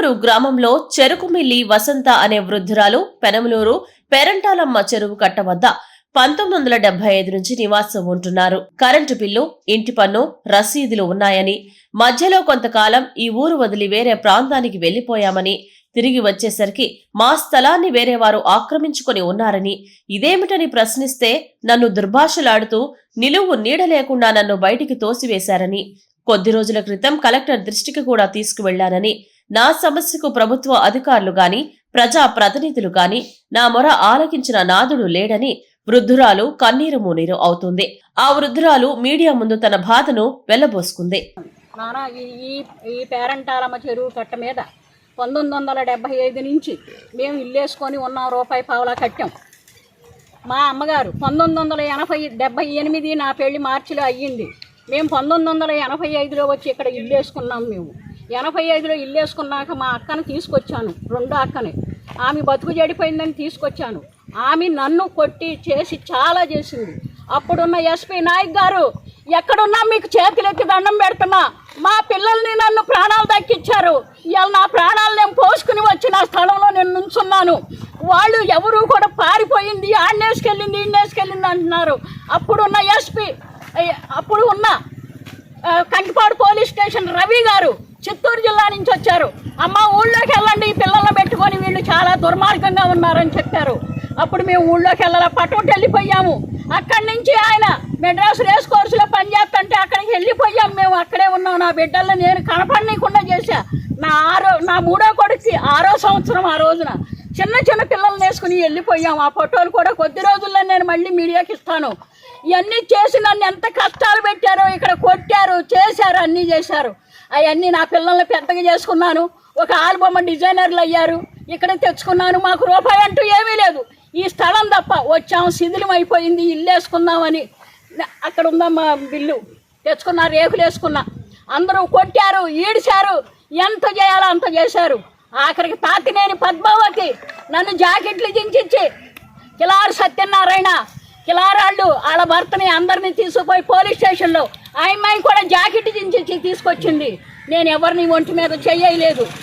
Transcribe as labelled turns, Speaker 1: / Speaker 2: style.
Speaker 1: పెనమలూరు గ్రామంలో చెరుకుమిల్లి వసంత అనే వృద్ధురాలు పెనమలూరు పెరంటాలమ్మ చెరువు కట్ట వద్ద పంతొమ్మిది వందల డెబ్బై ఐదు నుంచి నివాసం ఉంటున్నారు. కరెంటు బిల్లు ఇంటి పన్ను రసీదులు ఉన్నాయని మధ్యలో కొంతకాలం ఈ ఊరు వదిలి వేరే ప్రాంతానికి వెళ్ళిపోయామని తిరిగి వచ్చేసరికి మా స్థలాన్ని వేరే వారు ఆక్రమించుకొని ఉన్నారని ఇదేమిటని ప్రశ్నిస్తే నన్ను దుర్భాషలాడుతూ నిలువు నీడ లేకుండా నన్ను బయటికి తోసివేశారని కొద్ది రోజుల క్రితం కలెక్టర్ దృష్టికి కూడా తీసుకువెళ్ళానని నా సమస్యకు ప్రభుత్వ అధికారులు గాని ప్రజా ప్రతినిధులు గాని నా మొర ఆలకించిన నాదుడు లేడని వృద్ధురాలు కన్నీరు మూనీరు అవుతుంది. ఆ వృద్ధురాలు మీడియా ముందు తన బాధను వెళ్ళబోసుకుంది.
Speaker 2: నానా ఈ ఈ ఈ పేరంటారమ్మ చెరువు కట్ట మీద పంతొమ్మిది వందల డెబ్భై ఐదు నుంచి మేము ఇల్లేసుకొని ఉన్నాం రూపాయి పావులా కట్టాం. మా అమ్మగారు పంతొమ్మిది వందల ఎనభై డెబ్బై ఎనిమిది నా పెళ్ళి మార్చిలో అయ్యింది. మేము పంతొమ్మిది వందల ఎనభై ఐదులో వచ్చి ఇక్కడ ఇల్లేసుకున్నాం మేము. ఎనభై ఐదులో ఇల్లు వేసుకున్నాక మా అక్కను తీసుకొచ్చాను రెండో అక్కని. ఆమె బతుకు చెడిపోయిందని తీసుకొచ్చాను. ఆమె నన్ను కొట్టి చేసి చాలా చేసింది. అప్పుడున్న ఎస్పీ నాయక్ గారు ఎక్కడున్నా మీకు చేతులెత్తి దండం పెడుతున్నా మా పిల్లల్ని నన్ను ప్రాణాలు దక్కిచ్చారు. ఇవాళ నా ప్రాణాలు నేను పోసుకుని వచ్చి నా స్థలంలో నేను నుంచున్నాను. వాళ్ళు ఎవరు కూడా పారిపోయింది ఆడనేసుకెళ్ళింది ఈడనేసుకెళ్ళింది అంటున్నారు. అప్పుడున్న ఎస్పీ అప్పుడు ఉన్న కంకిపాడు పోలీస్ స్టేషన్ రవి గారు చిత్తూరు జిల్లా నుంచి వచ్చారు. అమ్మ ఊళ్ళోకి వెళ్ళండి ఈ పిల్లల్ని పెట్టుకొని వీళ్ళు చాలా దుర్మార్గంగా ఉన్నారని చెప్పారు. అప్పుడు మేము ఊళ్ళోకి వెళ్ళాలి పట్టుకుంటూ వెళ్ళిపోయాము. అక్కడి నుంచి ఆయన మెడ్రాస్ రేస్ కోర్సులో పనిచేస్తుంటే అక్కడికి వెళ్ళిపోయాం మేము అక్కడే ఉన్నాం. నా బిడ్డల్ని నేను కనపడనీయకుండా చేశా. నా ఆరో నా మూడో కొడుక్కి ఆరో సంవత్సరం ఆ రోజున. చిన్న చిన్న పిల్లల్ని వేసుకుని వెళ్ళిపోయాం. ఆ ఫోటోలు కూడా కొద్ది రోజుల్లో నేను మళ్ళీ మీడియాకి ఇస్తాను. ఇవన్నీ చేసి నన్ను ఎంత కష్టాలు పెట్టారో ఇక్కడ కొట్టారు చేశారు అన్నీ చేశారు. అవన్నీ నా పిల్లల్ని పెద్దగా చేసుకున్నాను. ఒక ఆల్బమ్ డిజైనర్లు అయ్యారు. ఇక్కడ తెచ్చుకున్నాను. మాకు రూపాయి అంటూ ఏమీ లేదు. ఈ స్థలం తప్ప వచ్చాము శిథిలం అయిపోయింది ఇల్లు వేసుకుందామని అక్కడ ఉందమ్మా బిల్లు. తెచ్చుకున్నా రేకులు వేసుకున్నా. అందరూ కొట్టారు ఈడిశారు ఎంత చేయాలో అంత చేశారు. ఆఖరికి తాతినేని పద్మావతి నన్ను జాకెట్లు దించి కిలారు సత్యనారాయణ కిలారాళ్ళు వాళ్ళ భర్తని అందరినీ తీసుకుపోయి పోలీస్ స్టేషన్లో ఆ అమ్మాయిని కూడా జాకెట్ దించి తీసుకొచ్చింది. నేను ఎవరిని ఒంటి మీద చెయ్యలేదు